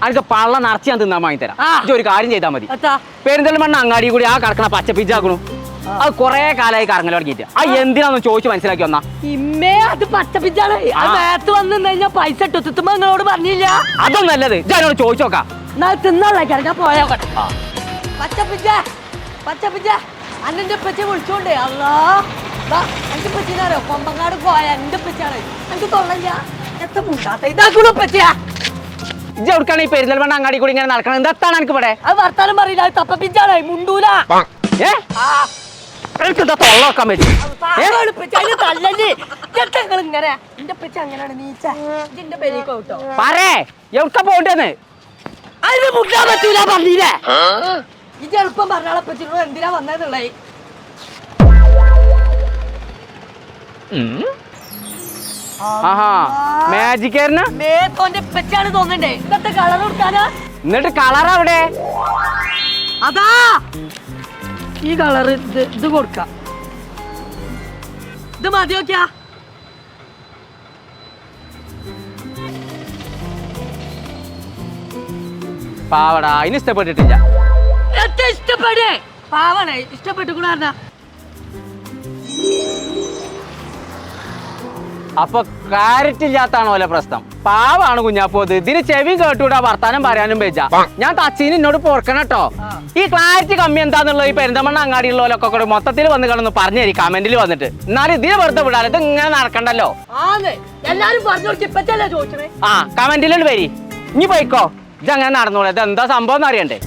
അനക്ക് പള്ള നിറച്ച് ഞാൻ തിന്നാൻ വാങ്ങി തരാം ഒരു കാര്യം ചെയ്താൽ മതി. പെരിന്തൽമണ്ണ അങ്ങാടി കൂടി ആ കടക്കണ പച്ച പിജ്ജാക്കണു അത് കൊറേ കാലമായി കറങ്ങൽ തുടങ്ങിയിട്ട്. ആ. എന്തിനാന്ന് ചോദിച്ചു മനസ്സിലാക്കി വന്നാ? ഇമ്മേ അത് പച്ചപ്പിച്ചാണ്. നേരത്തെ വന്നു കഴിഞ്ഞാൽ പൈസ നിങ്ങളോട് പറഞ്ഞില്ല. അതൊന്നും നല്ലത് ഞാനോട് ചോദിച്ചു നോക്കാം. പോയാ. തിന്നാളേക്കാണ് ഞാൻ പോയോട്ടെ പച്ചപ്പിച്ച പച്ചപ്പിച്ച അന്നെ പച്ച വിളിച്ചോണ്ടേ അല്ലാ ദാ, എന്റെ പച്ചിനാരോ കൊമ്പങ്ങാട് പോയ എന്റെ പച്ചാണ് എനിക്ക് തൊള്ളല്ല എത്ര മുണ്ടാത്ത ഇതാക്കൂടെ പച്ചയാ ഇജ്ജ് എവിടുക്കാണ് ഈ പെരിന്തൽമണ്ണ അങ്ങാടി കൂടി ഇങ്ങനെ നടക്കണം എന്താണ് എനിക്ക് ഇവിടെ? അത് വർത്താനം പറയില്ല അത് തപ്പപ്പിച്ചാണ് മുണ്ടൂല. ഏ? ആ. എനിക്ക് എന്താ തൊള്ള വെക്കാൻ പറ്റും? പറേ എവിടുക്ക പോണ്ടെന്ന് അതിന് മുട്ടാൻ പറ്റൂല പറഞ്ഞില്ലേ? ഇത് എളുപ്പം പറഞ്ഞാളെ പറ്റിനോട് എന്തിനാ വന്നതെന്നുള്ളേ ആഹാ മാജിക്കാരന മേത്തോന്റെ പെച്ചാണ് തോന്നണ്ടേ ഇന്നത്തെ കളർ കൊടുക്കാനാ? എന്നിട്ട് കളർ അവിടെ? അതാ! ഈ കളർ ഇത് ഇത് കൊടുക്ക. ഇത് മതി നോക്കിയാ. പാവടാ അതിന് ഇഷ്ടപ്പെട്ടിട്ടില്ല. ഇഷ്ടപ്പെടേ? പാവണേ ഇഷ്ടപ്പെട്ടു കൂടാ അപ്പൊ കാരറ്റ് ഇല്ലാത്താണോ അല്ലെ പ്രശ്നം. പാവാണ് കുഞ്ഞാപ്പോത് ഇതിന് ചെവി കേട്ടൂടാ വർത്താനം പറയാനും വെച്ച ഞാൻ തച്ചീന് എന്നോട് പോർക്കണം കേട്ടോ ഈ ക്ലാരിറ്റി കമ്മി എന്താന്നുള്ളത് ഈ പെരിന്തമണ്ണ അങ്ങാടിയുള്ളവരൊക്കെ കൂടെ മൊത്തത്തിൽ വന്ന് കിടന്ന് പറഞ്ഞു തരും കമന്റിൽ വന്നിട്ട്. എന്നാലും ഇതിനെ വെറുതെ വിടാതെ ഇത് ഇങ്ങനെ നടക്കണ്ടല്ലോ? ആ കമന്റിലോട്ട് വരി. ഇനി പോയിക്കോ. ഇത് അങ്ങനെ നടന്നോളൂ. ഇത് എന്താ സംഭവം എന്ന് അറിയണ്ടേ?